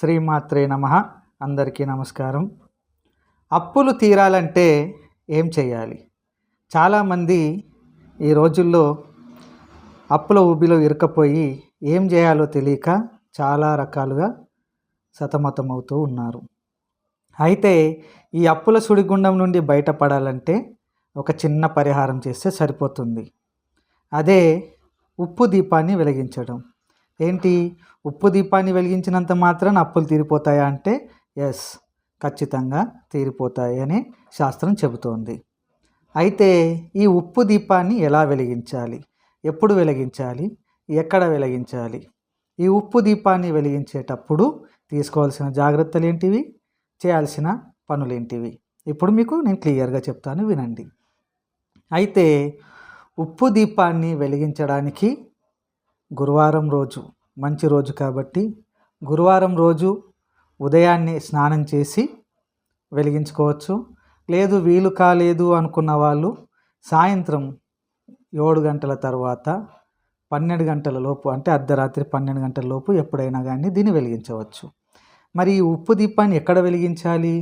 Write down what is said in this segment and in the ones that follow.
శ్రీమాత్రే నమ. అందరికీ నమస్కారం. అప్పులు తీరాలంటే ఏం చేయాలి? చాలామంది ఈ రోజుల్లో అప్పుల ఊబిలో ఇరుకపోయి ఏం చేయాలో తెలియక చాలా రకాలుగా సతమతమవుతూ ఉన్నారు. అయితే ఈ అప్పుల సుడిగుండం నుండి బయటపడాలంటే ఒక చిన్న పరిహారం చేస్తే సరిపోతుంది. అదే ఉప్పు దీపాన్ని వెలిగించడం. ఏంటి? ఉప్పు దీపాన్ని వెలిగించినంత మాత్రాన అప్పులు తీరిపోతాయా అంటే ఎస్ ఖచ్చితంగా తీరిపోతాయి అని శాస్త్రం చెబుతోంది. అయితే ఈ ఉప్పు దీపాన్ని ఎలా వెలిగించాలి? ఎప్పుడు వెలిగించాలి? ఎక్కడ వెలిగించాలి? ఈ ఉప్పు దీపాన్ని వెలిగించేటప్పుడు తీసుకోవాల్సిన జాగ్రత్తలు ఏంటివి? చేయాల్సిన పనులు ఏంటివి ఇప్పుడు మీకు నేను క్లియర్గా చెప్తాను వినండి. అయితే ఉప్పు దీపాన్ని వెలిగించడానికి గురువారం రోజు మంచి రోజు కాబట్టి గురువారం రోజు ఉదయాన్నే స్నానం చేసి వెలిగించుకోవచ్చు. లేదు వీలు కాలేదు అనుకున్న వాళ్ళు సాయంత్రం ఏడు గంటల తర్వాత పన్నెండు గంటల లోపు అంటే అర్ధరాత్రి పన్నెండు గంటల లోపు ఎప్పుడైనా కానీ దీన్ని వెలిగించవచ్చు. మరి ఈ ఉప్పు దీపాన్ని ఎక్కడ వెలిగించాలి?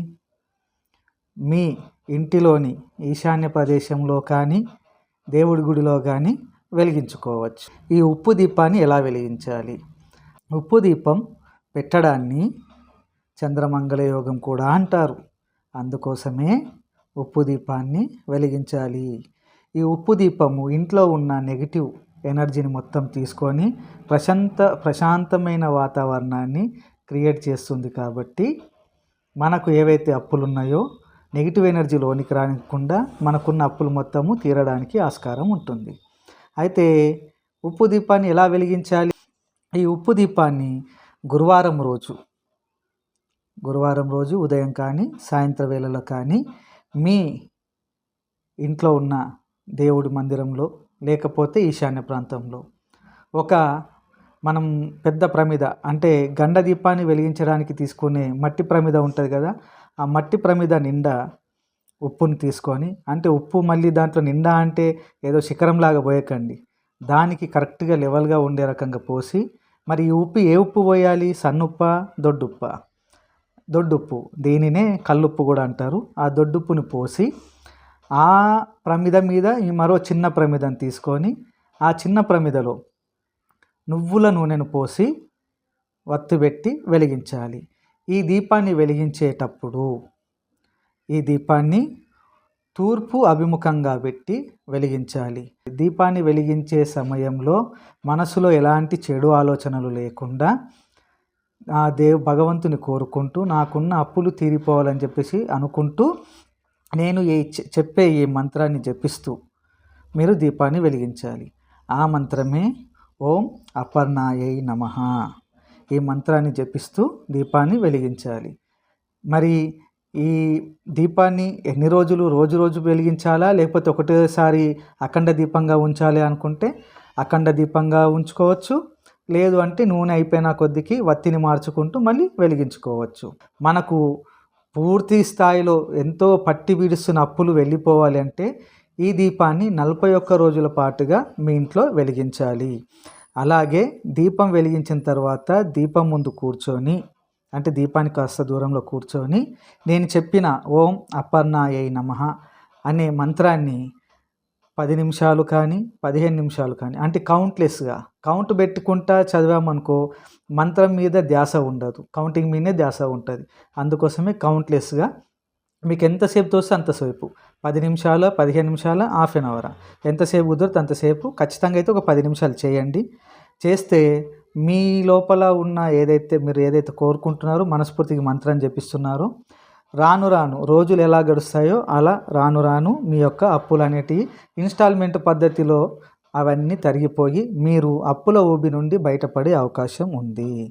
మీ ఇంటిలోని ఈశాన్య ప్రదేశంలో కానీ దేవుడి గుడిలో కానీ వెలిగించుకోవచ్చు. ఈ ఉప్పు దీపాన్ని ఎలా వెలిగించాలి? ఉప్పు దీపం పెట్టడాన్ని చంద్రమంగళ యోగం కూడా అంటారు. అందుకోసమే ఉప్పు దీపాన్ని వెలిగించాలి. ఈ ఉప్పు దీపము ఇంట్లో ఉన్న నెగిటివ్ ఎనర్జీని మొత్తం తీసుకొని ప్రశాంత ప్రశాంతమైన వాతావరణాన్ని క్రియేట్ చేస్తుంది కాబట్టి మనకు ఏవైతే అప్పులు ఉన్నాయో నెగిటివ్ ఎనర్జీ లోనికి రానికుండా మనకున్న అప్పులు మొత్తము తీరడానికి ఆస్కారం ఉంటుంది. అయితే ఉప్పు దీపాన్ని ఎలా వెలిగించాలి? ఈ ఉప్పు దీపాన్ని గురువారం రోజు గురువారం రోజు ఉదయం కానీ సాయంత్రం వేళలో కానీ మీ ఇంట్లో ఉన్న దేవుడి మందిరంలో లేకపోతే ఈశాన్య ప్రాంతంలో. ఒక మనం పెద్ద ప్రమిద అంటే గండ దీపాన్ని వెలిగించడానికి తీసుకునే మట్టి ప్రమిద ఉంటుంది కదా ఆ మట్టి ప్రమిద నిండా ఉప్పును తీసుకొని అంటే ఉప్పు మళ్ళీ దాంట్లో నిండా అంటే ఏదో శిఖరంలాగా పోయకండి. దానికి కరెక్ట్గా లెవెల్గా ఉండే రకంగా పోసి మరి ఈ ఉప్పు ఏ ఉప్పు పోయాలి? సన్నుప్ప? దొడ్డుప్ప? దొడ్డుప్పు. దీనినే కల్లుప్పు కూడా అంటారు. ఆ దొడ్డుప్పుని పోసి ఆ ప్రమిద మీద ఈ మరో చిన్న ప్రమిదను తీసుకొని ఆ చిన్న ప్రమిదలో నువ్వుల నూనెను పోసి వత్తి పెట్టి వెలిగించాలి. ఈ దీపాన్ని వెలిగించేటప్పుడు ఈ దీపాన్ని తూర్పు అభిముఖంగా పెట్టి వెలిగించాలి. దీపాన్ని వెలిగించే సమయంలో మనసులో ఎలాంటి చెడు ఆలోచనలు లేకుండా ఆ దేవ్ భగవంతుని కోరుకుంటూ నాకున్న అప్పులు తీరిపోవాలని చెప్పేసి అనుకుంటూ నేను ఈ చెప్పే ఈ మంత్రాన్ని జపిస్తూ మీరు దీపాన్ని వెలిగించాలి. ఆ మంత్రమే ఓం అపర్ణాయై నమ. ఈ మంత్రాన్ని జపిస్తూ దీపాన్ని వెలిగించాలి. మరి ఈ దీపాన్ని ఎన్ని రోజులు రోజు రోజు వెలిగించాలా? లేకపోతే ఒకటేసారి అఖండ దీపంగా ఉంచాలి అనుకుంటే అఖండ దీపంగా ఉంచుకోవచ్చు. లేదు అంటే నూనె అయిపోయిన కొద్దికి వత్తిని మార్చుకుంటూ మళ్ళీ వెలిగించుకోవచ్చు. మనకు పూర్తి స్థాయిలో ఎంతో పట్టి వీడుస్తున్న అప్పులు వెళ్ళిపోవాలి అంటే ఈ దీపాన్ని నలభై ఒక్క రోజుల పాటుగా మీ ఇంట్లో వెలిగించాలి. అలాగే దీపం వెలిగించిన తర్వాత దీపం ముందు కూర్చొని అంటే దీపానికి కాస్త దూరంలో కూర్చొని నేను చెప్పిన ఓం అపర్ణాయ నమ అనే మంత్రాన్ని పది నిమిషాలు కానీ పదిహేను నిమిషాలు కానీ అంటే కౌంట్లెస్గా కౌంట్ పెట్టుకుంటా చదివామనుకో మంత్రం మీద ధ్యాస ఉండదు. కౌంటింగ్ మీదే ధ్యాస ఉంటుంది. అందుకోసమే కౌంట్లెస్గా మీకు ఎంతసేపు తోస్తే అంతసేపు పది నిమిషాలు పదిహేను నిమిషాలు హాఫ్ అన్ అవర్ ఎంతసేపు కుదిరితే అంతసేపు ఖచ్చితంగా అయితే ఒక పది నిమిషాలు చేయండి. చేస్తే మీ లోపల ఉన్న ఏదైతే మీరు ఏదైతే కోరుకుంటున్నారో మనస్ఫూర్తికి మంత్రం జపిస్తున్నారో. రాను రాను రోజులు ఎలా గడుస్తాయో అలా రాను రాను మీ యొక్క అప్పులు అనేటివి ఇన్స్టాల్మెంట్ పద్ధతిలో అవన్నీ తరిగిపోయి మీరు అప్పుల ఊబి నుండి బయటపడే అవకాశం ఉంది.